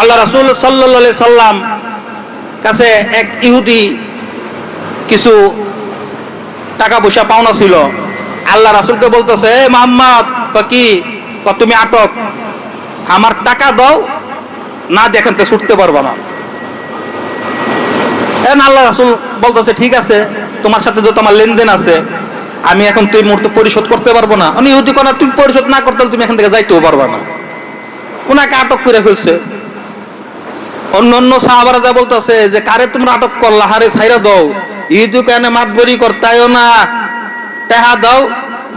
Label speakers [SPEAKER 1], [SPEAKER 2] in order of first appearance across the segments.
[SPEAKER 1] আল্লাহ রাসুল সাল্লা সাল্লাম কাছে এক ইহুদি কিছু টাকা পয়সা পাওনা ছিল। আল্লাহ রাসুলকে বলতেছে, এ মোহাম্মদ কি? তুমি আটক। আমার টাকা দাও, না দেখেন তো ছুটতে পারব না। আল্লাহ রাসুল বলতেছে, ঠিক আছে, তোমার সাথে তো তোমার লেনদেন আছে, আমি এখন তুই মুহূর্তে পরিশোধ করতে পারব না। ইহুদি কোনা তুমি পরিশোধ না করতে তুমি এখান থেকে যাইতেও পারবা না। ওনাকে আটক করে ফেলছে। অন্য অন্য সাহাবারা বলতেছে যে, কারে তোমরা আটক করলা? হারে ছাইরা দাও। ইহুদি কেন মাতবরি করতাইও না। টেহা দাও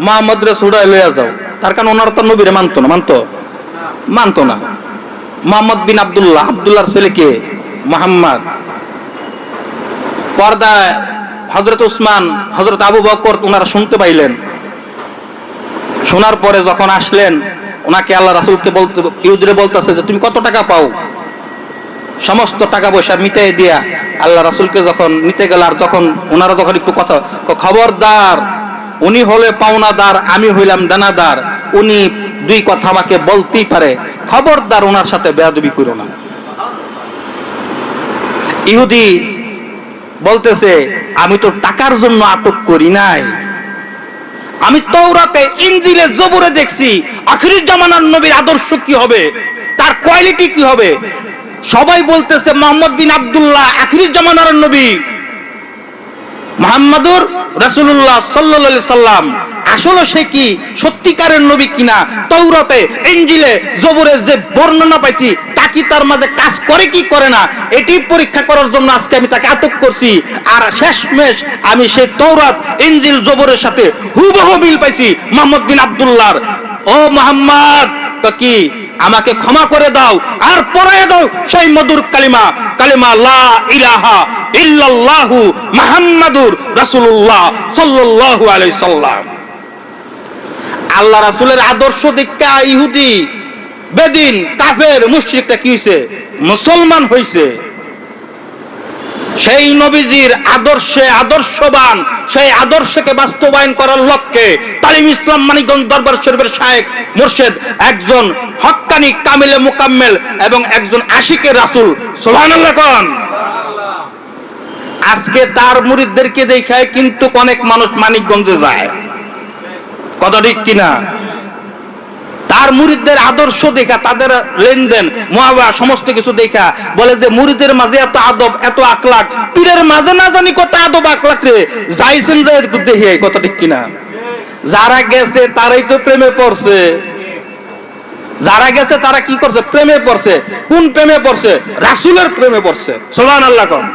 [SPEAKER 1] মোহাম্মদ রে ছুড়াই লইয়া যাও। তার কারণ ওনারা তো নবীরে মানতো না, মানতো? মানতো না। মোহাম্মদ বিন আব্দুল্লাহ, আব্দুল্লাহর ছেলেকে মোহাম্মদ। পর্দায় হজরত উসমান হজরত আবু বকর ওনারা শুনতে পাইলেন। শোনার পরে যখন আসলেন ওনাকে আল্লাহ রাসুলকে বলতে ইউদরে বলতেছে যে, তুমি কত টাকা পাও? সমস্ত টাকা পয়সা মিটাই দিয়া আল্লাহ রাসুলকে যখন নিতে গেল আর যখন ওনারা যখন একটু কথা খবরদার, উনি হলে পাওনাদার, আমি হইলাম দানাদার, উনি দুই কথা আমাকে বলতেই পারে। খবরদার ওনার সাথে বেয়াদবি করো না। ইহুদি বলতেছে, আমি তো টাকার জন্য আটক করি নাই। আমি তৌরাতে ইঞ্জিলে জবরে দেখছি আখিরি জামানার নবীর আদর্শ কি হবে? তার কোয়ালিটি কি হবে? সবাই বলতেছে মোহাম্মদ বিন আব্দুল্লাহ, আখিরি জামানার নবী। মোহাম্মদুর রাসূলুল্লাহ সাল্লাল্লাহু সাল্লাম। আসলে সে কি? সত্যিকারের নবী কিনা? তৌরাতে ইঞ্জিলে জবরে যে বর্ণনা পাইছি, তা কি তার মাঝে কাজ করে কি করে না? এটি পরীক্ষা করার জন্য আজকে আমি তাকে আটক করছি। আর শেষমেশ আমি সেই তৌরাত এঞ্জিল জবরের সাথে হুবহু মিল পাইছি মোহাম্মদ বিন আব্দুল্লাহর। ও মোহাম্মদ কি? আমাকে ক্ষমা করে দাও, আর পরে দাও সেই মধুর কালিমা। কালিমা লা ইলাহা ইল্লাল্লাহু মুহাম্মাদুর রাসূলুল্লাহ সাল্লাল্লাহু আলাইহি সাল্লাম। আল্লাহ রাসূলের আদর্শ দীক্ষা ইহুদি, বেদিন, কাফের মুশরিকটা কি হইছে? মুসলমান হইছে। সেই নবীজির আদর্শে আদর্শবান, সেই আদর্শকে বাস্তবায়ন করার লক্ষ্যে তালিম ইসলাম মানিকগঞ্জ দরবার শরীফের শায়েক মুর্শেদ একজন হক্কানি কামিলে মুকাম্মেল এবং একজন আশিকের রাসুল, সুবহানাল্লাহ কোন। আজকে তার মুরিদদেরকে দেখায় কিন্তু অনেক মানুষ মানিকগঞ্জে যায়। কথা ঠিক কিনা? তার মুরিদদের আদর্শ দেখা, তাদের লেনদেন মহাবা সমস্ত কিছু দেখা। বলে যে মুরিদের মাঝে এত আদব, এত আকলাক পীরের মাঝে না জানি কত আদব আকলাক রে। যাইছেন যাই দেখি কত ঠিক কিনা? যারা গেছে, তারাই তো প্রেমে পড়ছে। যারা গেছে তারা কি করছে? প্রেমে পড়ছে। কোন প্রেমে পড়ছে? রাসুলের প্রেমে পড়ছে। সোলান আল্লাহ কম